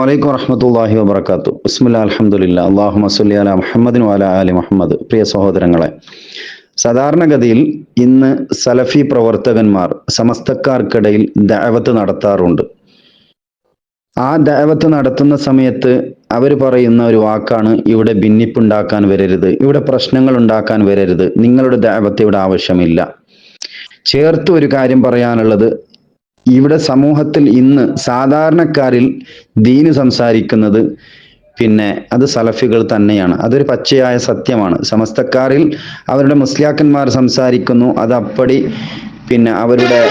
വലൈക്കും വറഹമത്തല്ലാഹി വബർക്കാത്തു ബിസ്മില്ല അലഹമുല്ല അള്ളാഹു സല്ലി അല മുഹമ്മദിൻ വാല അലി മുഹമ്മദ്. പ്രിയ സഹോദരങ്ങളെ സാധാരണഗതിയിൽ ഇന്ന് സലഫി പ്രവർത്തകന്മാർ സമസ്തക്കാർക്കിടയിൽ ദഅവത്ത് നടത്താറുണ്ട്. ആ ദഅവത്ത് നടത്തുന്ന സമയത്ത് അവർ പറയുന്ന ഒരു വാക്കാണ് ഇവിടെ ഭിന്നിപ്പുണ്ടാക്കാൻ വരരുത് ഇവിടെ പ്രശ്നങ്ങൾ ഉണ്ടാക്കാൻ വരരുത് നിങ്ങളുടെ ദഅവത്ത് ഇവിടെ ആവശ്യമില്ല. ചേർത്ത് ഒരു കാര്യം പറയാനുള്ളത് ഇവിടെ സമൂഹത്തിൽ ഇന്ന് സാധാരണക്കാരിൽ ദീന് സംസാരിക്കുന്നത് പിന്നെ അത് സലഫികൾ തന്നെയാണ്. അതൊരു പച്ചയായ സത്യമാണ്. സമസ്തക്കാരിൽ അവരുടെ മുസ്ലിയാക്കന്മാർ സംസാരിക്കുന്നു. അത് അപ്പടി പിന്നെ അവരുടെ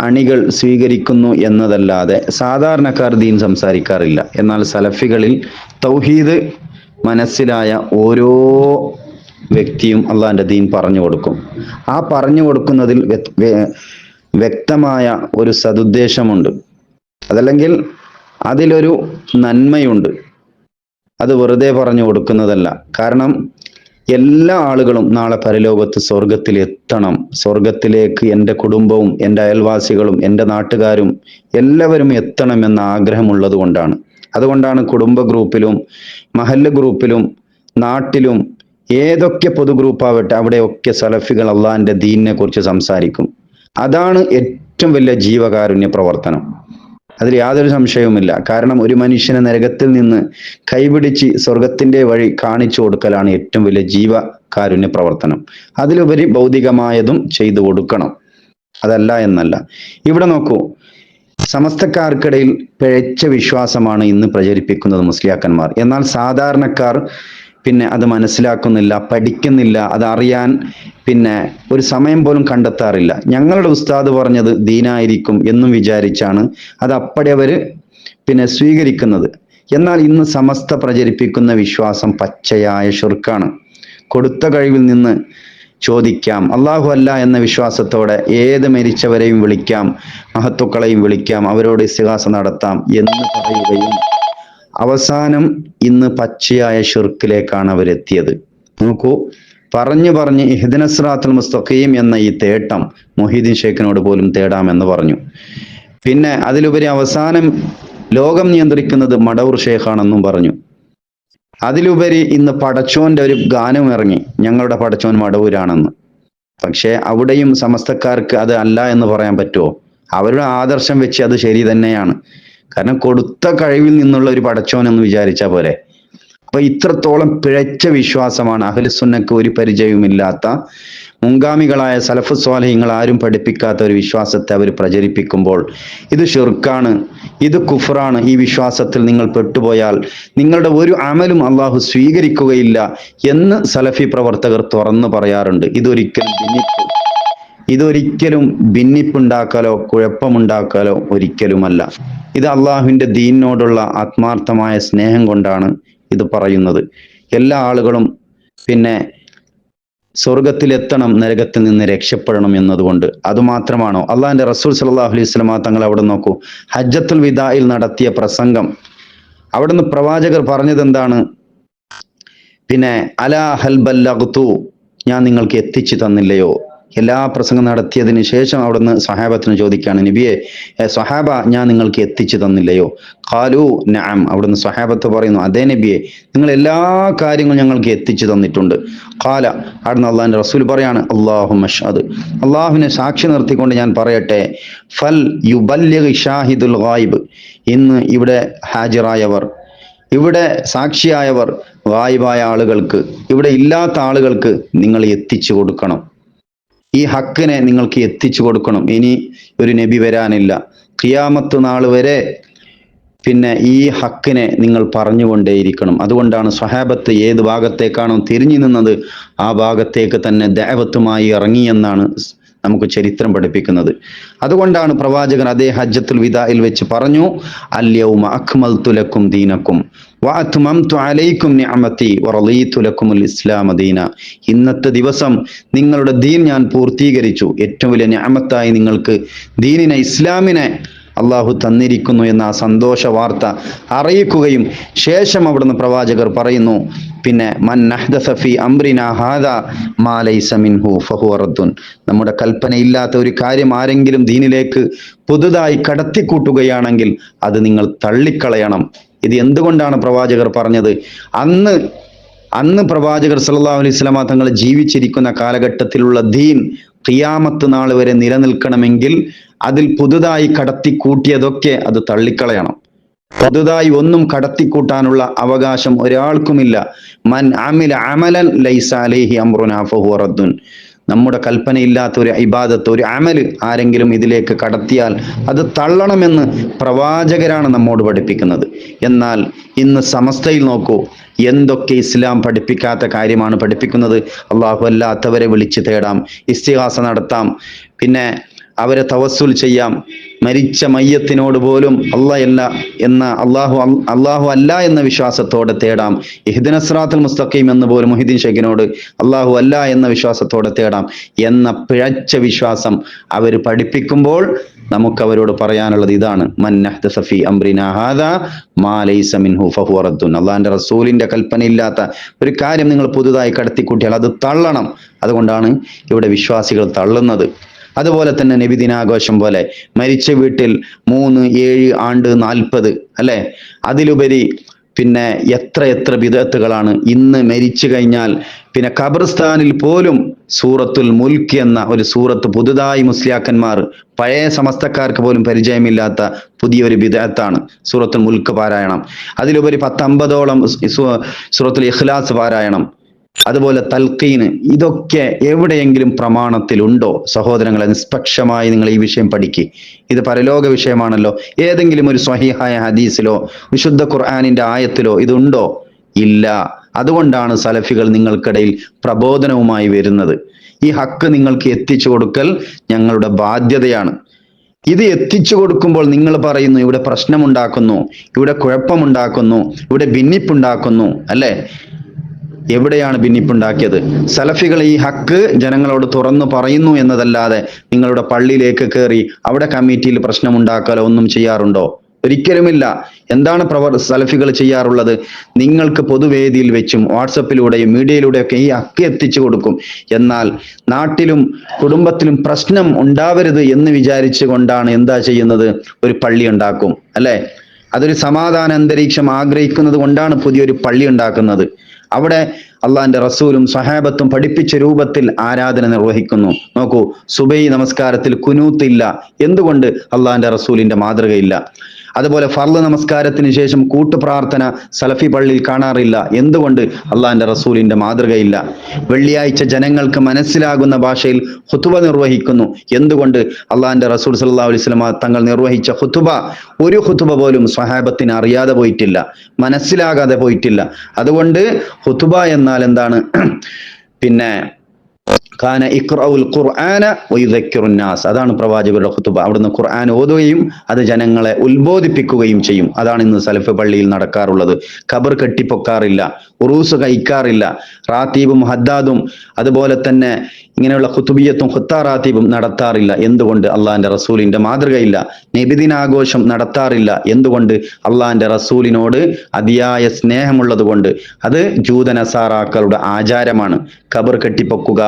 അണികൾ സ്വീകരിക്കുന്നു എന്നതല്ലാതെ സാധാരണക്കാർ ദീൻ സംസാരിക്കാറില്ല. എന്നാൽ സലഫികളിൽ തൗഹീദ് മനസ്സിലായ ഓരോ വ്യക്തിയും അള്ളാഹിന്റെ ദീൻ പറഞ്ഞു കൊടുക്കും. ആ പറഞ്ഞു കൊടുക്കുന്നതിൽ വ്യക്തമായ ഒരു സതുദ്ദേശമുണ്ട്. അതല്ലെങ്കിൽ അതിലൊരു നന്മയുണ്ട്. അത് വെറുതെ പറഞ്ഞു കൊടുക്കുന്നതല്ല. കാരണം എല്ലാ ആളുകളും നാളെ പരലോകത്ത് സ്വർഗത്തിൽ എത്തണം സ്വർഗത്തിലേക്ക് എന്റെ കുടുംബവും എന്റെ അയൽവാസികളും എന്റെ നാട്ടുകാരും എല്ലാവരും എത്തണം എന്ന ആഗ്രഹമുള്ളത് കൊണ്ടാണ്. അതുകൊണ്ടാണ് കുടുംബ ഗ്രൂപ്പിലും മഹല്ല് ഗ്രൂപ്പിലും നാട്ടിലും ഏതൊക്കെ പൊതു ഗ്രൂപ്പാവട്ടെ അവിടെയൊക്കെ സലഫികൾ അള്ളാഹിന്റെ ദീനിനെ കുറിച്ച് സംസാരിക്കും. അതാണ് ഏറ്റവും വലിയ ജീവകാരുണ്യ പ്രവർത്തനം. അതിൽ യാതൊരു സംശയവുമില്ല. കാരണം ഒരു മനുഷ്യനെ നരകത്തിൽ നിന്ന് കൈപിടിച്ച് സ്വർഗത്തിന്റെ വഴി കാണിച്ചു കൊടുക്കലാണ് ഏറ്റവും വലിയ ജീവകാരുണ്യ പ്രവർത്തനം. അതിലുപരി ഭൗതികമായതും ചെയ്തു കൊടുക്കണം. അതല്ല എന്നല്ല. ഇവിടെ നോക്കൂ. സമസ്തക്കാർക്കിടയിൽ പിഴച്ച വിശ്വാസമാണ് ഇന്ന് പ്രചരിപ്പിക്കുന്നത് മുസ്ലിയാക്കന്മാർ. എന്നാൽ സാധാരണക്കാർ പിന്നെ അത് മനസ്സിലാക്കുന്നില്ല പഠിക്കുന്നില്ല അത് അറിയാൻ പിന്നെ ഒരു സമയം പോലും കണ്ടെത്താറില്ല. ഞങ്ങളുടെ ഉസ്താദ് പറഞ്ഞത് ദീനായിരിക്കും എന്നും വിചാരിച്ചാണ് അത് അപ്പടി അവർ പിന്നെ സ്വീകരിക്കുന്നത്. എന്നാൽ ഇന്ന് സമസ്ത പ്രചരിപ്പിക്കുന്ന വിശ്വാസം പച്ചയായ ഷുർക്കാണ് കൊടുത്ത കഴിവിൽ നിന്ന് ചോദിക്കാം അള്ളാഹു അല്ല എന്ന വിശ്വാസത്തോടെ ഏത് മരിച്ചവരെയും വിളിക്കാം മഹത്തുക്കളെയും വിളിക്കാം അവരോട് ഇസ്തിഹാസ നടത്താം എന്ന് പറയുകയും അവസാനം ഇന്ന് പച്ചയായ ഷിർക്കിലേക്കാണ് അവരെത്തിയത്. നോക്കൂ പറഞ്ഞു പറഞ്ഞ് ഇഹ്ദിനസ്രാത്തുൽ മുസ്തഖീം എന്ന ഈ തേട്ടം മൊഹീദ്ദീൻ ഷേഖിനോട് പോലും തേടാമെന്ന് പറഞ്ഞു. പിന്നെ അതിലുപരി അവസാനം ലോകം നിയന്ത്രിക്കുന്നത് മടവൂർ ഷേഖാണെന്നും പറഞ്ഞു. അതിലുപരി ഇന്ന് പടച്ചോന്റെ ഒരു ഗാനം ഇറങ്ങി. ഞങ്ങളുടെ പടച്ചോൻ മടവൂരാണെന്ന്. പക്ഷേ അവിടെയും സമസ്തക്കാർക്ക് അത് അല്ല എന്ന് പറയാൻ പറ്റുമോ? അവരുടെ ആദർശം വെച്ച് അത് ശരി തന്നെയാണ്. കാരണം കൊടുത്ത കഴിവിൽ നിന്നുള്ള ഒരു പടച്ചോൻ എന്ന് വിചാരിച്ച പോലെ അപ്പൊ ഇത്രത്തോളം പിഴച്ച വിശ്വാസമാണ് അഹ്ലുസുന്നക്ക് ഒരു പരിചയവുമില്ലാത്ത മുൻഗാമികളായ സലഫ് സ്വാലഹ്യങ്ങൾ ആരും പഠിപ്പിക്കാത്ത ഒരു വിശ്വാസത്തെ അവർ പ്രചരിപ്പിക്കുമ്പോൾ ഇത് ഷിർക്കാണ് ഇത് കുഫറാണ്. ഈ വിശ്വാസത്തിൽ നിങ്ങൾ പെട്ടുപോയാൽ നിങ്ങളുടെ ഒരു അമലും അള്ളാഹു സ്വീകരിക്കുകയില്ല എന്ന് സലഫി പ്രവർത്തകർ തുറന്നു പറയാറുണ്ട്. ഇതൊരിക്കലും ഇതൊരിക്കലും ഭിന്നിപ്പുണ്ടാക്കാലോ കുഴപ്പമുണ്ടാക്കാലോ ഒരിക്കലുമല്ല. ഇത് അള്ളാഹുവിന്റെ ദീനിനോടുള്ള ആത്മാർത്ഥമായ സ്നേഹം കൊണ്ടാണ് ഇത് പറയുന്നത്. എല്ലാ ആളുകളും പിന്നെ സ്വർഗത്തിലെത്തണം നരകത്തിൽ നിന്ന് രക്ഷപ്പെടണം എന്നതുകൊണ്ട്. അതുമാത്രമാണോ അള്ളാഹിന്റെ റസൂൽ സലാഹു അലൈഹി സ്വലമ തങ്ങൾ അവിടെ നോക്കൂ. ഹജ്ജത്തുൽ വിദായിൽ നടത്തിയ പ്രസംഗം. അവിടുന്ന് പ്രവാചകർ പറഞ്ഞത് എന്താണ് പിന്നെ അലാ ഹൽബല്ലു ഞാൻ നിങ്ങൾക്ക് എത്തിച്ചു തന്നില്ലയോ? എല്ലാ പ്രസംഗം നടത്തിയതിന് ശേഷം അവിടുന്ന് സഹാബത്തിന് ചോദിക്കുകയാണ് നബിയെ "ഏ, സഹാബ ഞാൻ നിങ്ങൾക്ക് എത്തിച്ചു തന്നില്ലയോ? കാലു നാം. അവിടുന്ന് സഹാബത്ത് പറയുന്നു അതേ നബിയെ നിങ്ങൾ എല്ലാ കാര്യങ്ങളും ഞങ്ങൾക്ക് എത്തിച്ചു തന്നിട്ടുണ്ട്. കാല അവിടുന്ന് അള്ളാഹിന്റെ റസൂൽ പറയാണ് അള്ളാഹു മഷാദ് അള്ളാഹുവിനെ സാക്ഷി നിർത്തിക്കൊണ്ട് ഞാൻ പറയട്ടെ ഫൽ യുബല്ലിഗ് ഷാഹിദുൽ ഗായിബ്. ഇന്ന് ഇവിടെ ഹാജരായവർ ഇവിടെ സാക്ഷിയായവർ ഗായിബായ ആളുകൾക്ക് ഇവിടെ ഇല്ലാത്ത ആളുകൾക്ക് നിങ്ങൾ എത്തിച്ചു കൊടുക്കണം. ഈ ഹക്കിനെ നിങ്ങൾക്ക് എത്തിച്ചു കൊടുക്കണം. ഇനി ഒരു നബി വരാനില്ല. ഖിയാമത്ത് നാൾ വരെ പിന്നെ ഈ ഹക്കിനെ നിങ്ങൾ പറഞ്ഞുകൊണ്ടേയിരിക്കണം. അതുകൊണ്ടാണ് സ്വഹാബത്ത് ഏത് ഭാഗത്തേക്കാണോ തിരിഞ്ഞു നിന്നത് ആ ഭാഗത്തേക്ക് തന്നെ ദേവത്തുമായി ഇറങ്ങിയെന്നാണ് നമുക്ക് ചരിത്രം പഠിപ്പിക്കുന്നത്. അതുകൊണ്ടാണ് പ്രവാചകൻ അതേ ഹജ്ജത്തുൽ വിദായിൽ വെച്ച് പറഞ്ഞു അല്യവും അഖ്മൽ തുലക്കും ദീനക്കും. ഇന്നത്തെ ദിവസം നിങ്ങളുടെ ദീൻ ഞാൻ പൂർത്തീകരിച്ചു. ഏറ്റവും വലിയ ഞാമത്തായി നിങ്ങൾക്ക് ദീനിനെ ഇസ്ലാമിനെ അള്ളാഹു തന്നിരിക്കുന്നു എന്ന ആ സന്തോഷ വാർത്ത അറിയിക്കുകയും ശേഷം അവിടുന്ന് പ്രവാചകർ പറയുന്നു പിന്നെ മൻ നഹ്ദഫി അംറിന ഹാദാ മാ ലൈസ മിൻഹു ഫഹുവ റദ്ദുൻ. നമ്മുടെ കൽപ്പനയില്ലാത്ത ഒരു കാര്യം ആരെങ്കിലും ദീനിലേക്ക് പുതുതായി കടത്തിക്കൂട്ടുകയാണെങ്കിൽ അത് നിങ്ങൾ തള്ളിക്കളയണം. ഇത് എന്തുകൊണ്ടാണ് പ്രവാചകർ പറഞ്ഞത്? അന്ന് അന്ന് പ്രവാചകർ സല്ലാ അലൈഹി വസല്ലമ തങ്ങൾ ജീവിച്ചിരിക്കുന്ന കാലഘട്ടത്തിലുള്ള ദീൻ ഖിയാമത്ത് നാൾ വരെ നിലനിൽക്കണമെങ്കിൽ അതിൽ പുതുതായി കടത്തി കടത്തിക്കൂട്ടിയതൊക്കെ അത് തള്ളിക്കളയണം. പുതുതായി ഒന്നും കടത്തിക്കൂട്ടാനുള്ള അവകാശം ഒരാൾക്കുമില്ല. മൻ അമില അമലൻ ലൈസ അലൈഹി അംറുനാ ഫഹുവ റദ്ദുൻ. നമ്മുടെ കൽപ്പനയില്ലാത്ത ഒരു ഇബാദത്ത് ഒരു അമൽ ആരെങ്കിലും ഇതിലേക്ക് കടത്തിയാൽ അത് തള്ളണമെന്ന് പ്രവാചകരാണ് നമ്മോട് പഠിപ്പിക്കുന്നത്. എന്നാൽ ഇന്ന് സമസ്തയിൽ നോക്കൂ എന്തൊക്കെ ഇസ്ലാം പഠിപ്പിക്കാത്ത കാര്യമാണ് പഠിപ്പിക്കുന്നത്. അള്ളാഹു അല്ലാത്തവരെ വിളിച്ചു തേടാം ഇസ്തിഹാസ നടത്താം പിന്നെ അവരെ തവസ്സുൽ ചെയ്യാം. മരിച്ച മയ്യത്തിനോട് പോലും അല്ല എന്ന അള്ളാഹു അള്ളാഹു അല്ല എന്ന വിശ്വാസത്തോടെ തേടാം. ഇഹ്ദിനസ്രാത്തുൽ മുസ്തഖീം എന്ന് പോലും മുഹിദ്ദീൻ ഷെഖിനോട് അള്ളാഹു അല്ല എന്ന വിശ്വാസത്തോടെ തേടാം എന്ന പിഴച്ച വിശ്വാസം അവർ പഠിപ്പിക്കുമ്പോൾ നമുക്ക് അവരോട് പറയാനുള്ളത് ഇതാണ്. റദ്ദുൻ. അള്ളാഹിന്റെ റസൂലിന്റെ കൽപ്പനയില്ലാത്ത ഒരു കാര്യം നിങ്ങൾ പുതുതായി കടത്തിക്കൂട്ടിയാൽ അത് തള്ളണം. അതുകൊണ്ടാണ് ഇവിടെ വിശ്വാസികൾ തള്ളുന്നത്. അതുപോലെ തന്നെ നബിദിനാഘോഷം പോലെ മരിച്ച വീട്ടിൽ മൂന്ന് ഏഴ് ആണ്ട് നാൽപ്പത് അല്ലെ? അതിലുപരി പിന്നെ എത്ര എത്ര വിദഗ്ധകളാണ് ഇന്ന് മരിച്ചു കഴിഞ്ഞാൽ പിന്നെ ഖബർസ്ഥാനിൽ പോലും സൂറത്തുൽ മുൽക്ക് എന്ന ഒരു സൂറത്ത് പുതുതായി മുസ്ലിയാക്കന്മാർ പഴയ സമസ്തക്കാർക്ക് പോലും പരിചയമില്ലാത്ത പുതിയൊരു വിദഗ്ധാണ് സൂറത്തുൽ മുൽക്ക് പാരായണം. അതിലുപരി പത്തമ്പതോളം സൂറത്തുൽ ഇഖ്ലാസ് പാരായണം. അതുപോലെ തൽക്കീന് ഇതൊക്കെ എവിടെയെങ്കിലും പ്രമാണത്തിലുണ്ടോ? സഹോദരങ്ങളെ നിഷ്പക്ഷമായി നിങ്ങൾ ഈ വിഷയം പഠിക്കുക ഇത് പരലോക വിഷയമാണല്ലോ. ഏതെങ്കിലും ഒരു സ്വഹിഹായ ഹദീസിലോ വിശുദ്ധ ഖുർആാനിന്റെ ആയത്തിലോ ഇതുണ്ടോ? ഇല്ല. അതുകൊണ്ടാണ് സലഫികൾ നിങ്ങൾക്കിടയിൽ പ്രബോധനവുമായി വരുന്നത്. ഈ ഹക്ക് നിങ്ങൾക്ക് എത്തിച്ചു കൊടുക്കൽ ഞങ്ങളുടെ ബാധ്യതയാണ്. ഇത് എത്തിച്ചു കൊടുക്കുമ്പോൾ നിങ്ങൾ പറയുന്നു ഇവിടെ പ്രശ്നമുണ്ടാക്കുന്നു ഇവിടെ കുഴപ്പമുണ്ടാക്കുന്നു ഇവിടെ ഭിന്നിപ്പുണ്ടാക്കുന്നു അല്ലേ? എവിടെയാണ് ഭിന്നിപ്പുണ്ടാക്കിയത്? സലഫികൾ ഈ ഹക്ക് ജനങ്ങളോട് തുറന്നു പറയുന്നു എന്നതല്ലാതെ നിങ്ങളുടെ പള്ളിയിലേക്ക് കയറി അവിടെ കമ്മിറ്റിയിൽ പ്രശ്നമുണ്ടാക്കാലോ ഒന്നും ചെയ്യാറുണ്ടോ? ഒരിക്കലുമില്ല. എന്താണ് പ്രവർ സലഫികൾ ചെയ്യാറുള്ളത്? നിങ്ങൾക്ക് പൊതുവേദിയിൽ വെച്ചും വാട്സപ്പിലൂടെയും മീഡിയയിലൂടെയൊക്കെ ഈ ഹക്ക് എത്തിച്ചു കൊടുക്കും. എന്നാൽ നാട്ടിലും കുടുംബത്തിലും പ്രശ്നം ഉണ്ടാവരുത് എന്ന് വിചാരിച്ചു കൊണ്ടാണ് എന്താ ചെയ്യുന്നത്? ഒരു പള്ളി ഉണ്ടാക്കും. അല്ലെ? അതൊരു സമാധാന അന്തരീക്ഷം ആഗ്രഹിക്കുന്നത് കൊണ്ടാണ് പുതിയൊരു പള്ളി ഉണ്ടാക്കുന്നത്. അവിടെ അള്ളാന്റെ റസൂലും സഹാബത്തും പഠിപ്പിച്ച രൂപത്തിൽ ആരാധന നിർവഹിക്കുന്നു. നോക്കൂ സുബൈ നമസ്കാരത്തിൽ കുനൂത്തില്ല. എന്തുകൊണ്ട് അള്ളാന്റെ റസൂലിന്റെ മാതൃകയില്ല? അതുപോലെ ഫർൾ നമസ്കാരത്തിന് ശേഷം കൂട്ടുപ്രാർത്ഥന സലഫി പള്ളിയിൽ കാണാറില്ല. എന്തുകൊണ്ട്? അള്ളാഹിന്റെ റസൂലിന്റെ മാതൃകയില്ല. വെള്ളിയാഴ്ച ജനങ്ങൾക്ക് മനസ്സിലാകുന്ന ഭാഷയിൽ ഹുത്തുബ നിർവഹിക്കുന്നു. എന്തുകൊണ്ട്? അള്ളാഹിന്റെ റസൂൽ സല്ലാ അലൈസ്ലമ തങ്ങൾ നിർവഹിച്ച ഹുത്തുബ ഒരു ഹുത്തുബ പോലും സ്വഹാബത്തിന് അറിയാതെ പോയിട്ടില്ല. മനസ്സിലാകാതെ പോയിട്ടില്ല. അതുകൊണ്ട് ഹുത്തുബ എന്നാൽ എന്താണ്? പിന്നെ ഇഖ്റഉൽ ഖുർആന അതാണ് പ്രവാചകരുടെ ഖുതുബ. അവിടുന്ന് ഖുർആൻ ഓതുകയും അത് ജനങ്ങളെ ഉത്ബോധിപ്പിക്കുകയും ചെയ്യും. അതാണ് ഇന്ന് സലഫ് പള്ളിയിൽ നടക്കാറുള്ളത്. ഖബർ കെട്ടിപ്പൊക്കാറില്ല. ഉറൂസ് കഴിക്കാറില്ല. റാത്തീബും ഹദ്ദാദും അതുപോലെ തന്നെ ഇങ്ങനെയുള്ള ഖുത്തുബിയത്തും ഖുത്താറാത്തീബും നടത്താറില്ല. എന്തുകൊണ്ട് അള്ളാഹിന്റെ റസൂലിന്റെ മാതൃകയില്ല? നബിദിനാഘോഷം നടത്താറില്ല. എന്തുകൊണ്ട് അള്ളാഹിന്റെ റസൂലിനോട് അതിയായ സ്നേഹമുള്ളത് കൊണ്ട് അത് ജൂതനസാറാക്കളുടെ ആചാരമാണ്. കബർ കെട്ടിപ്പൊക്കുക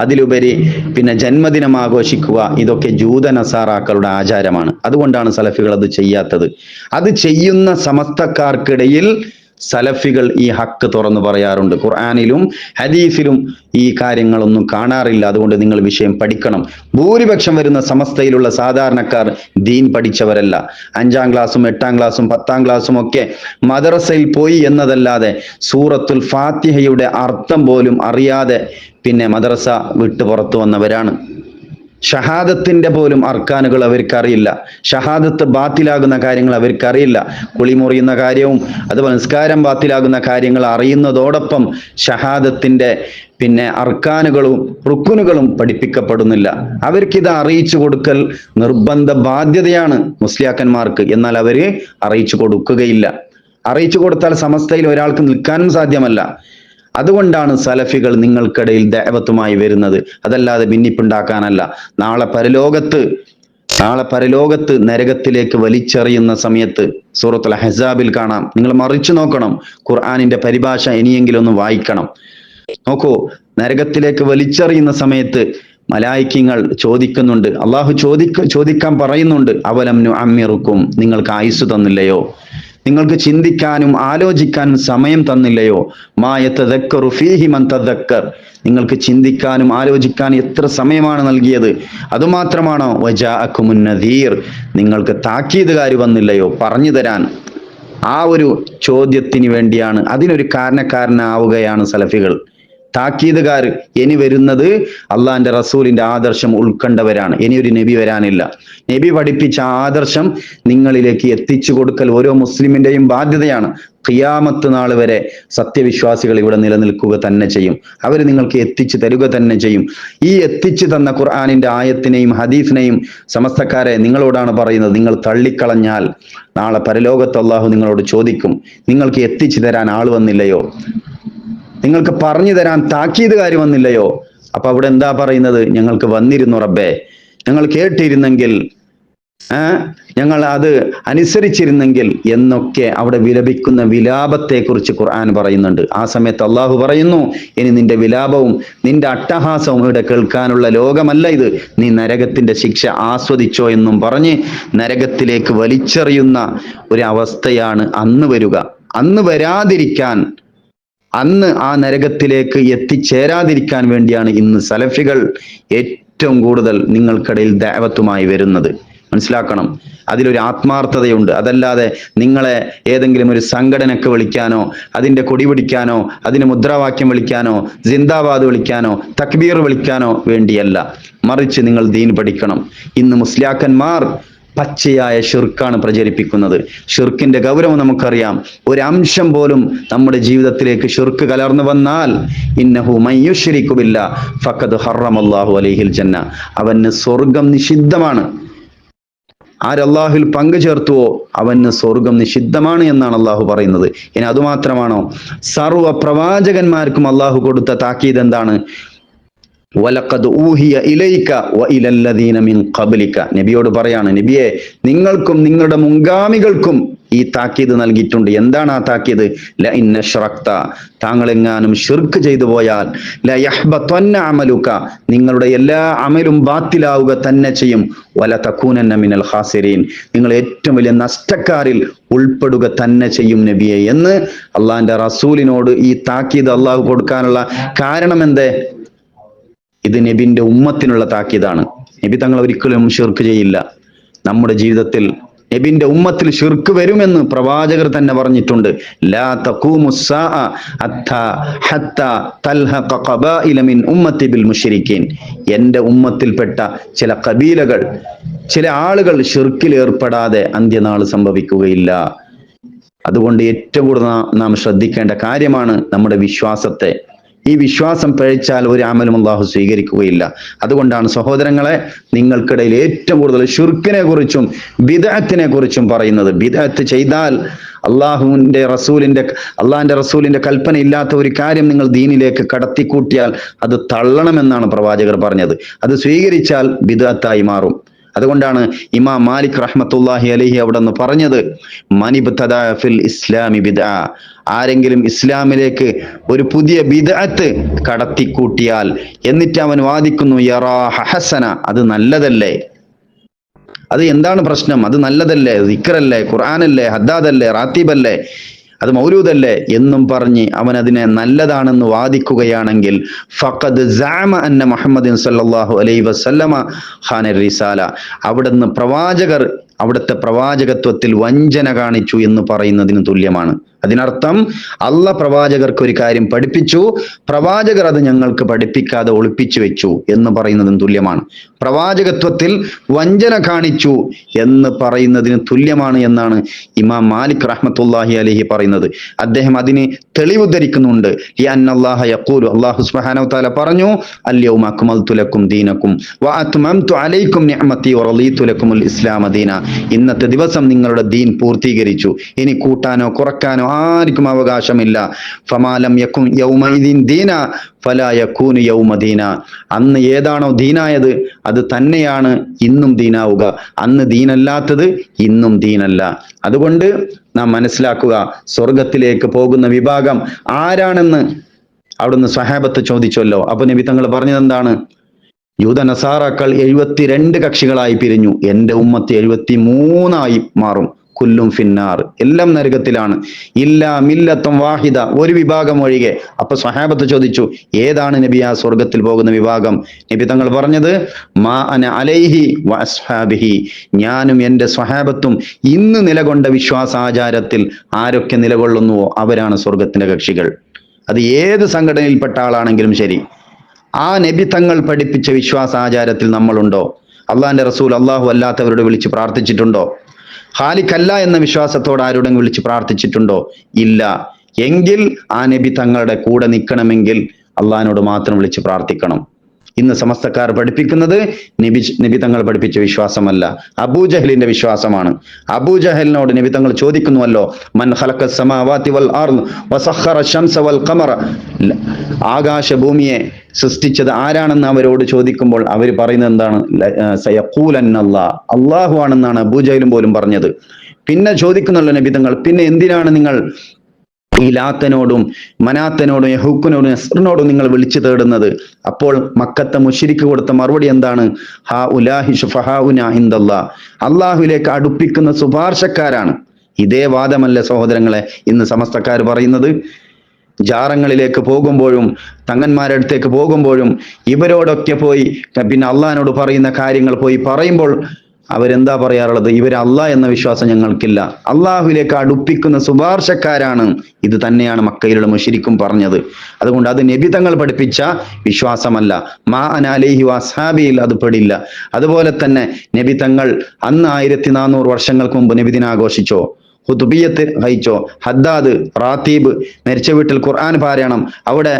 അതിലുപരി പിന്നെ ജന്മദിനം ആഘോഷിക്കുക ഇതൊക്കെ ജൂതനസാറാക്കളുടെ ആചാരമാണ്. അതുകൊണ്ടാണ് സലഫികൾ അത് ചെയ്യാത്തത്. അത് ചെയ്യുന്ന സമസ്തക്കാർക്കിടയിൽ സലഫികൾ ഈ ഹക്ക് തുറന്നു പറയാറുണ്ട്. ഖുർആാനിലും ഹദീസിലും ഈ കാര്യങ്ങളൊന്നും കാണാറില്ല. അതുകൊണ്ട് നിങ്ങൾ വിഷയം പഠിക്കണം. ഭൂരിപക്ഷം വരുന്ന സമസ്തയിലുള്ള സാധാരണക്കാർ ദീൻ പഠിച്ചവരല്ല. അഞ്ചാം ക്ലാസ്സും എട്ടാം ക്ലാസ്സും പത്താം ക്ലാസ്സും ഒക്കെ മദ്രസയിൽ പോയി എന്നതല്ലാതെ സൂറത്തുൽ ഫാത്തിഹയുടെ അർത്ഥം പോലും അറിയാതെ പിന്നെ മദ്രസ വിട്ടു പുറത്തു വന്നവരാണ്. ഷഹാദത്തിന്റെ പോലും അർക്കാനുകൾ അവർക്കറിയില്ല. ഷഹാദത്ത് ബാത്തിലാകുന്ന കാര്യങ്ങൾ അവർക്കറിയില്ല. കുളി മുറിയുന്ന കാര്യവും അതുപോലെ നിസ്കാരം ബാത്തിലാകുന്ന കാര്യങ്ങൾ അറിയുന്നതോടൊപ്പം ഷഹാദത്തിന്റെ പിന്നെ അർക്കാനുകളും റുക്കുനുകളും പഠിപ്പിക്കപ്പെടുന്നില്ല. അവർക്കിത് അറിയിച്ചു കൊടുക്കൽ നിർബന്ധ ബാധ്യതയാണ് മുസ്ലിയാക്കന്മാർക്ക്. എന്നാൽ അവർ അറിയിച്ചു കൊടുക്കുകയില്ല. അറിയിച്ചു കൊടുത്താൽ സമസ്തയിൽ ഒരാൾക്ക് നിൽക്കാനും സാധ്യമല്ല. അതുകൊണ്ടാണ് സലഫികൾ നിങ്ങൾക്കിടയിൽ ദേവത്തുമായി വരുന്നത്. അതല്ലാതെ ഭിന്നിപ്പുണ്ടാക്കാനല്ല. നാളെ പരലോകത്ത് നാളെ പരലോകത്ത് നരകത്തിലേക്ക് വലിച്ചെറിയുന്ന സമയത്ത് സൂറത്തുൽ ഹസാബിൽ കാണാം. നിങ്ങൾ മറിച്ചു നോക്കണം. ഖുർആാനിന്റെ പരിഭാഷ ഇനിയെങ്കിലും ഒന്ന് വായിക്കണം. നോക്കൂ നരകത്തിലേക്ക് വലിച്ചെറിയുന്ന സമയത്ത് മലായിക്കിങ്ങൾ ചോദിക്കുന്നുണ്ട്. അള്ളാഹു ചോദിക്ക ചോദിക്കാൻ പറയുന്നുണ്ട്. അവലം അമ്മിറുക്കും നിങ്ങൾക്ക് ആയുസ് തന്നില്ലയോ? നിങ്ങൾക്ക് ചിന്തിക്കാനും ആലോചിക്കാനും സമയം തന്നില്ലയോ? മായത്തതക്കറു ഫീഹി മൻ നിങ്ങൾക്ക് ചിന്തിക്കാനും ആലോചിക്കാനും എത്ര സമയമാണ് നൽകിയത്? അതുമാത്രമാണോ? വജാ അക്കുമുന്നീർ നിങ്ങൾക്ക് താക്കീതുകാർ വന്നില്ലയോ? പറഞ്ഞു തരാൻ. ആ ഒരു ചോദ്യത്തിന് വേണ്ടിയാണ്. അതിനൊരു കാരണക്കാരനാവുകയാണ് സലഫികൾ. താക്കീതുകാർ ഇനി വരുന്നത് അള്ളാഹിന്റെ റസൂലിന്റെ ആദർശം ഉൾക്കൊണ്ടവരാണ്. ഇനി ഒരു നബി വരാനില്ല. നബി പഠിപ്പിച്ച ആദർശം നിങ്ങളിലേക്ക് എത്തിച്ചു കൊടുക്കൽ ഓരോ മുസ്ലിമിന്റെയും ബാധ്യതയാണ്. ഖിയാമത്ത് നാൾ വരെ സത്യവിശ്വാസികൾ ഇവിടെ നിലനിൽക്കുക തന്നെ ചെയ്യും. അവർ നിങ്ങൾക്ക് എത്തിച്ചു തരുക തന്നെ ചെയ്യും. ഈ എത്തിച്ചു തന്ന ഖുർആാനിന്റെ ആയത്തിനെയും ഹദീഫിനെയും സമസ്തക്കാരെ നിങ്ങളോടാണ് പറയുന്നത്. നിങ്ങൾ തള്ളിക്കളഞ്ഞാൽ നാളെ പരലോകത്ത് അള്ളാഹു നിങ്ങളോട് ചോദിക്കും നിങ്ങൾക്ക് എത്തിച്ചു തരാൻ ആൾ വന്നില്ലയോ? നിങ്ങൾക്ക് പറഞ്ഞു തരാൻ താക്കീതുകാർ വന്നില്ലയോ? അപ്പൊ അവിടെ എന്താ പറയുന്നത്? ഞങ്ങൾക്ക് വന്നിരുന്നു റബ്ബേ. ഞങ്ങൾ കേട്ടിരുന്നെങ്കിൽ ഞങ്ങൾ അത് അനുസരിച്ചിരുന്നെങ്കിൽ എന്നൊക്കെ അവിടെ വിലപിക്കുന്ന വിലാപത്തെ കുറിച്ച് ഖുർആൻ പറയുന്നുണ്ട്. ആ സമയത്ത് അള്ളാഹു പറയുന്നു ഇനി നിന്റെ വിലാപവും നിന്റെ അട്ടഹാസവും ഇവിടെ കേൾക്കാനുള്ള ലോകമല്ല ഇത്. നീ നരകത്തിന്റെ ശിക്ഷ ആസ്വദിച്ചോ എന്നും പറഞ്ഞ് നരകത്തിലേക്ക് വലിച്ചെറിയുന്ന ഒരു അവസ്ഥയാണ് അന്ന് വരിക. അന്ന് വരാതിരിക്കാൻ അന്ന് ആ നരകത്തിലേക്ക് എത്തിച്ചേരാതിരിക്കാൻ വേണ്ടിയാണ് ഇന്ന് സലഫികൾ ഏറ്റവും കൂടുതൽ നിങ്ങൾക്കിടയിൽ ദേവത്വമായി വരുന്നത്. മനസ്സിലാക്കണം. അതിലൊരു ആത്മാർത്ഥതയുണ്ട്. അതല്ലാതെ നിങ്ങളെ ഏതെങ്കിലും ഒരു സംഘടനക്ക് വിളിക്കാനോ അതിന്റെ കൊടി പിടിക്കാനോ അതിന് മുദ്രാവാക്യം വിളിക്കാനോ ജിന്ദാബാദ് വിളിക്കാനോ തക്ബീർ വിളിക്കാനോ വേണ്ടിയല്ല. മറിച്ച് നിങ്ങൾ ദീൻ പഠിക്കണം. ഇന്ന് മുസ്ലിയാക്കന്മാർ പച്ചയായ ഷിർക്കാണ് പ്രചരിപ്പിക്കുന്നത്. ഷിർക്കിന്റെ ഗൗരവം നമുക്കറിയാം. ഒരു അംശം പോലും നമ്മുടെ ജീവിതത്തിലേക്ക് ഷിർക്ക് കലർന്നു വന്നാൽ ഇന്നഹു മയ്യുഷരിക്കുമില്ല ഫക്കത് ഹറമല്ലാഹു അലൈഹിൽ ജന്ന. അവന് സ്വർഗം നിഷിദ്ധമാണ്. ആരല്ലാഹുൽ പങ്കു ചേർത്തുവോ അവന് സ്വർഗം നിഷിദ്ധമാണ് എന്നാണ് അള്ളാഹു പറയുന്നത്. ഇനി അതുമാത്രമാണോ? സർവ പ്രവാചകന്മാർക്കും അള്ളാഹു കൊടുത്ത താക്കീത് എന്താണ്? നബിയോട് പറയാണ് നബിയെ നിങ്ങൾക്കും നിങ്ങളുടെ മുൻഗാമികൾക്കും ഈ താക്കീത് നൽകിയിട്ടുണ്ട്. എന്താണ് ആ താക്കീത്? ല ഇന്ന ഷ്റക്ത താങ്കൾ എങ്ങാനും ഷിർക്ക് ചെയ്തു പോയാൽ ല യഹ്ബത്വന്ന അമലുക നിങ്ങളുടെ എല്ലാ അമലും ബാത്തിലാവുക തന്നെ ചെയ്യും. വല തക്കൂനന്ന മിനൽ ഹാസിരീൻ നിങ്ങൾ ഏറ്റവും വലിയ നഷ്ടക്കാരിൽ ഉൾപ്പെടുക തന്നെ ചെയ്യും നബിയെ എന്ന് അള്ളാഹിന്റെ റസൂലിനോട് ഈ താക്കീത് അള്ളാഹു കൊടുക്കാനുള്ള കാരണം എന്തേ ഇത് നബിന്റെ ഉമ്മത്തിനുള്ള താക്കീതാണ്. നബി തങ്ങൾ ഒരിക്കലും ഷിർക്ക് ചെയ്യില്ല. നമ്മുടെ ജീവിതത്തിൽ നബിന്റെ ഉമ്മത്തിൽ ഷിർക്ക് വരുമെന്ന് പ്രവാചകർ തന്നെ പറഞ്ഞിട്ടുണ്ട്. ലാ ഉമ്മത്തി ബിൽ ഉമ്മത്തിൽപ്പെട്ട ചില കബീലകൾ ചില ആളുകൾ ഷിർക്കിൽ ഏർപ്പെടാതെ അന്ത്യനാൾ സംഭവിക്കുകയില്ല. അതുകൊണ്ട് ഏറ്റവും കൂടുതൽ നാം ശ്രദ്ധിക്കേണ്ട കാര്യമാണ് നമ്മുടെ വിശ്വാസത്തെ ഈ വിശ്വാസം പഴിച്ചാൽ ഒരു അമലും അള്ളാഹു സ്വീകരിക്കുകയില്ല. അതുകൊണ്ടാണ് സഹോദരങ്ങളെ നിങ്ങൾക്കിടയിൽ ഏറ്റവും കൂടുതൽ ഷുർക്കിനെ കുറിച്ചും ബിദഅത്തിനെ കുറിച്ചും പറയുന്നത്. ബിദഅത്ത് ചെയ്താൽ അള്ളാഹുവിന്റെ റസൂലിന്റെ അള്ളാഹിന്റെ റസൂലിന്റെ കൽപ്പന ഇല്ലാത്ത ഒരു കാര്യം നിങ്ങൾ ദീനിലേക്ക് കടത്തിക്കൂട്ടിയാൽ അത് തള്ളണമെന്നാണ് പ്രവാചകർ പറഞ്ഞത്. അത് സ്വീകരിച്ചാൽ ബിദഅത്തായി മാറും. അതുകൊണ്ടാണ് ഇമാം മാലിക് റഹ്മത്തുല്ലാഹി അലഹി അവിടെ നിന്ന് പറഞ്ഞത് മനിബ്തദാഫിൽ ഇസ്ലാമി ബിദ. ആരെങ്കിലും ഇസ്ലാമിലേക്ക് ഒരു പുതിയ ബിദ്അത്ത് കടത്തിക്കൂട്ടിയാൽ എന്നിട്ട് അവൻ വാദിക്കുന്നു യറാ ഹസന അത് നല്ലതല്ലേ? അത് എന്താണ് പ്രശ്നം? അത് നല്ലതല്ലേ? ദിക്റല്ലേ ഖുർആനല്ലേ? ഹദ്ദാദല്ലേ? റാത്തീബല്ലേ? അത് മൗലൂദല്ലേ എന്നും പറഞ്ഞ് അവൻ അതിനെ നല്ലതാണെന്ന് വാദിക്കുകയാണെങ്കിൽ ഫഖദ് സാമ അന്ന മുഹമ്മദിൻ സല്ലല്ലാഹു അലൈഹി വസല്ലമ ഖാൻ റിസാല. അവിടുന്ന് പ്രവാചകർ അവിടുത്തെ പ്രവാചകത്വത്തിൽ വഞ്ചന കാണിച്ചു എന്ന് പറയുന്നതിന് തുല്യമാണ്. അതിനർത്ഥം അല്ല പ്രവാചകർക്ക് ഒരു കാര്യം പഠിപ്പിച്ചു പ്രവാചകർ അത് ഞങ്ങൾക്ക് പഠിപ്പിക്കാതെ ഒളിപ്പിച്ചു വെച്ചു എന്ന് പറയുന്നതിന് തുല്യമാണ്. പ്രവാചകത്വത്തിൽ വഞ്ചന കാണിച്ചു എന്ന് പറയുന്നതിന് തുല്യമാണ് എന്നാണ് ഇമാം മാലിക് റഹ്മത്തുല്ലാഹി അലഹി പറയുന്നത്. അദ്ദേഹം അതിന് തെളിവുദ്ധരിക്കുന്നുണ്ട്. ധരിക്കുന്നുണ്ട് അല്ലാഹു സുബ്ഹാനഹു തആല പറഞ്ഞു അൽയൗമ അക്മൽതു ലക്കും ദീനക്കും വ അലൈക്കും നിഅമതി ഇന്നത്തെ ദിവസം നിങ്ങളുടെ ദീൻ പൂർത്തീകരിച്ചു. ഇനി കൂട്ടാനോ കുറക്കാനോ ആർക്കും അവകാശമില്ല. ഫമാലം യക്കും യൗമഇദിൻ ദീന ഫലാ യകൂനു യൗമദീന അന്ന് ഏതാണോ ദീനായത് അത് തന്നെയാണ് ഇന്നും ദീനാവുക. അന്ന് ദീനല്ലാത്തത് ഇന്നും ദീനല്ല. അതുകൊണ്ട് നാം മനസ്സിലാക്കുക സ്വർഗത്തിലേക്ക് പോകുന്ന വിഭാഗം ആരാണെന്ന് അവിടുന്ന് സഹാബത്ത് ചോദിച്ചല്ലോ. അപ്പൊ നബി തങ്ങൾ പറഞ്ഞത് എന്താണ് യൂത നസാറാക്കൾ എഴുപത്തിരണ്ട് കക്ഷികളായി പിരിഞ്ഞു. എന്റെ ഉമ്മത്ത് എഴുപത്തി മൂന്നായി മാറും. കുല്ലും ഫിന്നാർ. എല്ലാം നരകത്തിലാണ്. ഇല്ലാ മില്ലത്തും വാഹിദ. ഒരു വിഭാഗം ഒഴികെ. അപ്പൊ സ്വഹാബത്ത് ചോദിച്ചു ഏതാണ് നബി ആ സ്വർഗത്തിൽ പോകുന്ന വിഭാഗം? നബി തങ്ങൾ പറഞ്ഞത് മാ അന അലൈഹി വസ്ഹാബിഹി ഞാനും എന്റെ സ്വഹാബത്തും ഇന്ന് നിലകൊണ്ട വിശ്വാസാചാരത്തിൽ ആരൊക്കെ നിലകൊള്ളുന്നുവോ അവരാണ് സ്വർഗത്തിന്റെ കക്ഷികൾ. അത് ഏത് സംഘടനയിൽപ്പെട്ട ആളാണെങ്കിലും ശരി. ആ നബി തങ്ങൾ പഠിപ്പിച്ച വിശ്വാസാചാരത്തിൽ നമ്മളുണ്ടോ? അള്ളാഹിന്റെ റസൂൽ അള്ളാഹു അല്ലാത്തവരോട് വിളിച്ച് പ്രാർത്ഥിച്ചിട്ടുണ്ടോ? ഹാലിക്കല്ല എന്ന വിശ്വാസത്തോട് ആരോടും വിളിച്ച് പ്രാർത്ഥിച്ചിട്ടുണ്ടോ? ഇല്ല. എങ്കിൽ ആ നബി തങ്ങളുടെ കൂടെ നിൽക്കണമെങ്കിൽ അള്ളാഹിനോട് മാത്രം വിളിച്ച് പ്രാർത്ഥിക്കണം. ഇന്ന് സമസ്തക്കാർ പഠിപ്പിക്കുന്നത് നബി നബി തങ്ങൾ പഠിപ്പിച്ച വിശ്വാസമല്ല. അബൂജഹലിന്റെ വിശ്വാസമാണ്. അബൂജഹലിനോട് നബി തങ്ങൾ ചോദിക്കുന്നുവല്ലോ മൻ ഹലക്ക സമാവാതി വൽ ശംസ വൽ ഖമറ? ല- ആകാശ ഭൂമിയെ സൃഷ്ടിച്ചത് ആരാണെന്ന് അവരോട് ചോദിക്കുമ്പോൾ അവർ പറയുന്നത് എന്താണ്? ല- ആ, സയഖൂലന്നല്ലാ. അള്ളാഹു ആണെന്നാണ് അബൂജഹലും പോലും പറഞ്ഞത്. പിന്നെ ചോദിക്കുന്നുള്ള നബി തങ്ങൾ പിന്നെ എന്തിനാണ് നിങ്ങൾ ഈ ലാത്തനോടും മനാത്തനോടും യഹൂക്കിനോടും നസ്റിനോടും നിങ്ങൾ വിളിച്ചു തേടുന്നത്. അപ്പോൾ മക്കത്തെ മുഷിരിക്ക് കൊടുത്ത മറുപടി എന്താണ്? ഹാ ഉലാഹി ഷുഫഹാഉന ഇൻദല്ലാ. അള്ളാഹുവിലേക്ക് അടുപ്പിക്കുന്ന ശുപാർശക്കാരാണ്. ഇതേ വാദമല്ല സഹോദരങ്ങളെ ഇന്ന് സമസ്തക്കാർ പറയുന്നത്. ജാറങ്ങളിലേക്ക് പോകുമ്പോഴും തങ്ങന്മാരുടെ അടുത്തേക്ക് പോകുമ്പോഴും ഇവരോടൊക്കെ പോയി പിന്നെ അള്ളഹാനോട് പറയുന്ന കാര്യങ്ങൾ പോയി പറയുമ്പോൾ അവരെന്താ പറയാറുള്ളത്? ഇവർ അള്ളാഹ് എന്ന വിശ്വാസം ഞങ്ങൾക്കില്ല. അള്ളാഹുവിലേക്ക് അടുപ്പിക്കുന്ന ശുപാർശക്കാരാണ് ഇത് തന്നെയാണ് മക്കയിലുള്ള മുഷിരിക്കും പറഞ്ഞത്. അതുകൊണ്ട് അത് നബി തങ്ങൾ പഠിപ്പിച്ച വിശ്വാസമല്ല. മാ അനാലേഹി വസാബിയിൽ അത് പെടില്ല. അതുപോലെ തന്നെ നബി തങ്ങൾ അന്ന് ആയിരത്തി നാനൂറ് വർഷങ്ങൾക്ക് മുമ്പ് നബിദിന ആഘോഷിച്ചോ? ഹുതുബിയത്ത് വഹിച്ചോ ഹദ്ദാദ് റാത്തീബ് മരിച്ച വീട്ടിൽ ഖുർആൻ പാരായണം. അവിടെ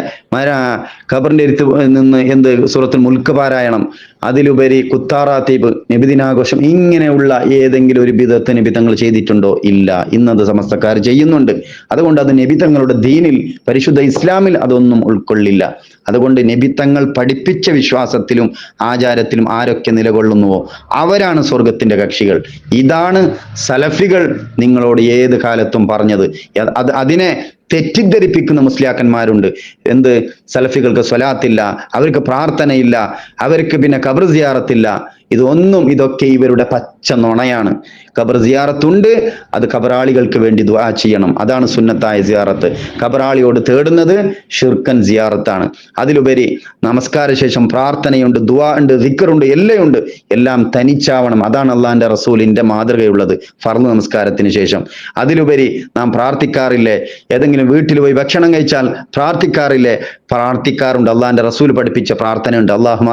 ഖബറിന്റെ അരുത്ത് നിന്ന് എന്ത്? സൂറത്തുൽ മുൽക്ക് പാരായണം. അതിലുപരി കുത്താറാത്തീബ് നിബിദിനാഘോഷം ഇങ്ങനെയുള്ള ഏതെങ്കിലും ഒരു ബിദത്ത് നിബിതങ്ങൾ ചെയ്തിട്ടുണ്ടോ? ഇല്ല. ഇന്നത് സമസ്തക്കാർ ചെയ്യുന്നുണ്ട്. അതുകൊണ്ട് അത് നിബിത്തങ്ങളുടെ ദീനിൽ പരിശുദ്ധ ഇസ്ലാമിൽ അതൊന്നും ഉൾക്കൊള്ളില്ല. അതുകൊണ്ട് നിബിത്തങ്ങൾ പഠിപ്പിച്ച വിശ്വാസത്തിലും ആചാരത്തിലും ആരൊക്കെ നിലകൊള്ളുന്നുവോ? അവരാണ് സ്വർഗത്തിന്റെ കക്ഷികൾ. ഇതാണ് സലഫികൾ നിങ്ങളോട് ഏത് കാലത്തും പറഞ്ഞത്. അത് അതിനെ തെറ്റിദ്ധരിപ്പിക്കുന്ന മുസ്ലിയാക്കന്മാരുണ്ട്. എന്ത്? സലഫികൾക്ക് സ്വലാത്തില്ല അവർക്ക് പ്രാർത്ഥനയില്ല അവർക്ക് പിന്നെ കബർ സിയാറത്തില്ല. ഇതൊന്നും ഇതൊക്കെ ഇവരുടെ പച്ച നുണയാണ്. ഖബർ സിയാറത്തുണ്ട് അത് ഖബറാളികൾക്ക് വേണ്ടി ദുആ ചെയ്യണം. അതാണ് സുന്നത്തായ സിയാറത്ത്. ഖബറാളിയോട് തേടുന്നത് ഷിർക്കൻ സിയാറത്താണ്. അതിലുപരി നമസ്കാര ശേഷം പ്രാർത്ഥനയുണ്ട് ദുആ ഉണ്ട് ദിക്കറുണ്ട് എല്ലാം ഉണ്ട് എല്ലാം തനിച്ചാവണം. അതാണ് അള്ളാഹിന്റെ റസൂലിന്റെ മാതൃകയുള്ളത് ഫർദ് നമസ്കാരത്തിന് ശേഷം. അതിലുപരി നാം പ്രാർത്ഥിക്കാറില്ലേ ഏതെങ്കിലും വീട്ടിൽ പോയി ഭക്ഷണം കഴിച്ചാൽ പ്രാർത്ഥിക്കാറില്ലേ? പ്രാർത്ഥിക്കാറുണ്ട് അള്ളാഹിന്റെ റസൂൽ പഠിപ്പിച്ച പ്രാർത്ഥനയുണ്ട്. അള്ളാഹു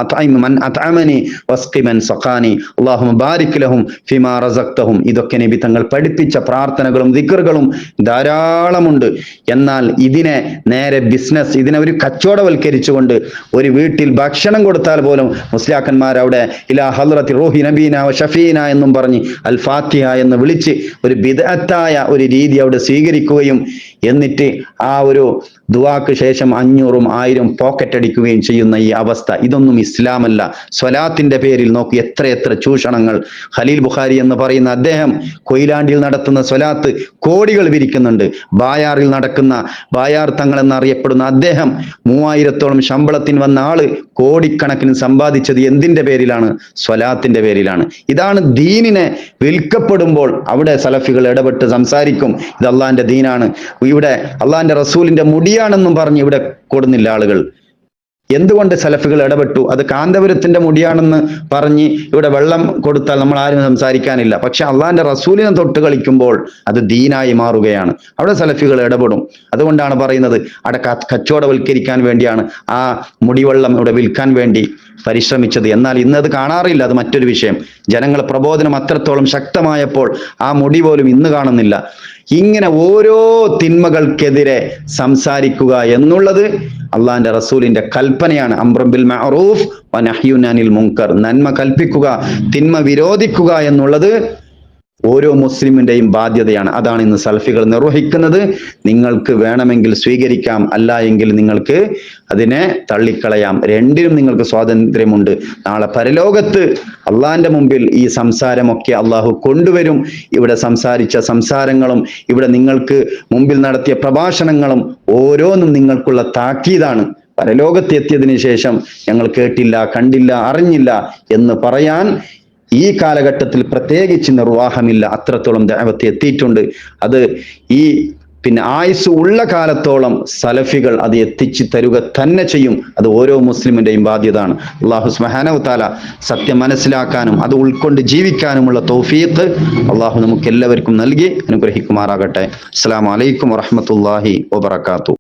സഖാനി അള്ളാഹു ബാരിക് ലഹും ഫിമാ റസക്തഹും ഇതൊക്കെ നബി തങ്ങൾ പഠിപ്പിച്ച പ്രാർത്ഥനകളും ദിക്കറുകളും ധാരാളമുണ്ട്. എന്നാൽ ഇതിനെ നേരെ ബിസിനസ് ഇതിനെ ഒരു കച്ചവടവൽക്കരിച്ചുകൊണ്ട് ഒരു വീട്ടിൽ ഭക്ഷണം കൊടുത്താൽ പോലും മുസ്ലിയാക്കന്മാർ അവിടെ ഇലാ ഹൽറത്തി റോഹി നബീന ഷഫീന എന്നും പറഞ്ഞ് അൽ ഫാത്തിഹ എന്ന് വിളിച്ച് ഒരു ബിദഅത്തായ ഒരു രീതി അവിടെ സ്വീകരിക്കുകയും എന്നിട്ട് ആ ഒരു ദുവാക്ക് ശേഷം അഞ്ഞൂറും ആയിരം പോക്കറ്റ് അടിക്കുകയും ചെയ്യുന്ന ഈ അവസ്ഥ. ഇതൊന്നും ഇസ്ലാമല്ല. സ്വലാത്തിന്റെ പേരിൽ നോക്കി. എത്ര എത്ര ചൂഷണങ്ങൾ. ഖലീൽ ബുഖാരി എന്ന് പറയുന്ന അദ്ദേഹം കൊയിലാണ്ടിയിൽ നടത്തുന്ന സ്വലാത്ത് കോടികൾ വിരിക്കുന്നുണ്ട്. ബായാറിൽ നടക്കുന്ന ബായാർ തങ്ങൾ എന്നറിയപ്പെടുന്ന അദ്ദേഹം മൂവായിരത്തോളം ശമ്പളത്തിന് വന്ന ആൾ കോടിക്കണക്കിന് സമ്പാദിച്ചത് എന്തിന്റെ പേരിലാണ്? സ്വലാത്തിന്റെ പേരിലാണ്. ഇതാണ് ദീനിനെ വിൽക്കപ്പെടുമ്പോൾ അവിടെ സലഫികൾ ഇടപെട്ട് സംസാരിക്കും ഇത് അള്ളാന്റെ ദീനാണ്. ഇവിടെ അള്ളാന്റെ റസൂലിന്റെ മുടിയാണെന്നും പറഞ്ഞ് ഇവിടെ കൊടുന്നില്ല ആളുകൾ. എന്തുകൊണ്ട് സലഫുകൾ ഇടപെട്ടു? അത് കാന്തപുരത്തിന്റെ മുടിയാണെന്ന് പറഞ്ഞ് ഇവിടെ വെള്ളം കൊടുത്താൽ നമ്മൾ ആരും സംസാരിക്കാനില്ല. പക്ഷെ അള്ളാന്റെ റസൂലിനെ തൊട്ട് കളിക്കുമ്പോൾ അത് ദീനായി മാറുകയാണ്. അവിടെ സലഫികൾ ഇടപെടും. അതുകൊണ്ടാണ് പറയുന്നത് അവിടെ കച്ചവടവൽക്കരിക്കാൻ വേണ്ടിയാണ് ആ മുടിവെള്ളം ഇവിടെ വിൽക്കാൻ വേണ്ടി പരിശ്രമിച്ചത്. എന്നാൽ ഇന്ന് അത് കാണാറില്ല അത് മറ്റൊരു വിഷയം. ജനങ്ങൾ പ്രബോധനം അത്രത്തോളം ശക്തമായപ്പോൾ ആ മുടി പോലും ഇന്ന് കാണുന്നില്ല. ഇങ്ങനെ ഓരോ തിന്മകൾക്കെതിരെ സംസാരിക്കുക എന്നുള്ളത് അള്ളാഹിന്റെ റസൂലിന്റെ കൽപ്പനയാണ്. അംബ്രബിൽ മഅറൂഫ് മുങ്കർ നന്മ കൽപ്പിക്കുക തിന്മ വിരോധിക്കുക എന്നുള്ളത് ഓരോ മുസ്ലിമിന്റെയും ബാധ്യതയാണ്. അതാണ് ഇന്ന് സൽഫികൾ നിർവഹിക്കുന്നത്. നിങ്ങൾക്ക് വേണമെങ്കിൽ സ്വീകരിക്കാം അല്ല എങ്കിൽ നിങ്ങൾക്ക് അതിനെ തള്ളിക്കളയാം. രണ്ടിനും നിങ്ങൾക്ക് സ്വാതന്ത്ര്യമുണ്ട്. നാളെ പരലോകത്ത് അള്ളാന്റെ മുമ്പിൽ ഈ സംസാരമൊക്കെ അള്ളാഹു കൊണ്ടുവരും. ഇവിടെ സംസാരിച്ച സംസാരങ്ങളും ഇവിടെ നിങ്ങൾക്ക് മുമ്പിൽ നടത്തിയ പ്രഭാഷണങ്ങളും ഓരോന്നും നിങ്ങൾക്കുള്ള താക്കീതാണ്. പരലോകത്തെത്തിയതിനു ശേഷം ഞങ്ങൾ കേട്ടില്ല കണ്ടില്ല അറിഞ്ഞില്ല എന്ന് പറയാൻ ഈ കാലഘട്ടത്തിൽ പ്രത്യേകിച്ച് നിർവാഹമില്ല അത്രത്തോളം ദഅവത്ത് എത്തിയിട്ടുണ്ട്. അത് ഈ പിന്നെ ആയുസ് ഉള്ള കാലത്തോളം സലഫികൾ അത് എത്തിച്ചു തരുക തന്നെ ചെയ്യും. അത് ഓരോ മുസ്ലിമിന്റെയും ബാധ്യതയാണ്. അള്ളാഹു സുബ്ഹാനഹു തആല സത്യം മനസ്സിലാക്കാനും അത് ഉൾക്കൊണ്ട് ജീവിക്കാനുമുള്ള തൗഫീഖ് അള്ളാഹു നമുക്ക് എല്ലാവർക്കും നൽകി അനുഗ്രഹിക്കുമാറാകട്ടെ. അസ്സലാമു അലൈക്കും വറഹ്മത്തുള്ളാഹി വബറകാതുഹു.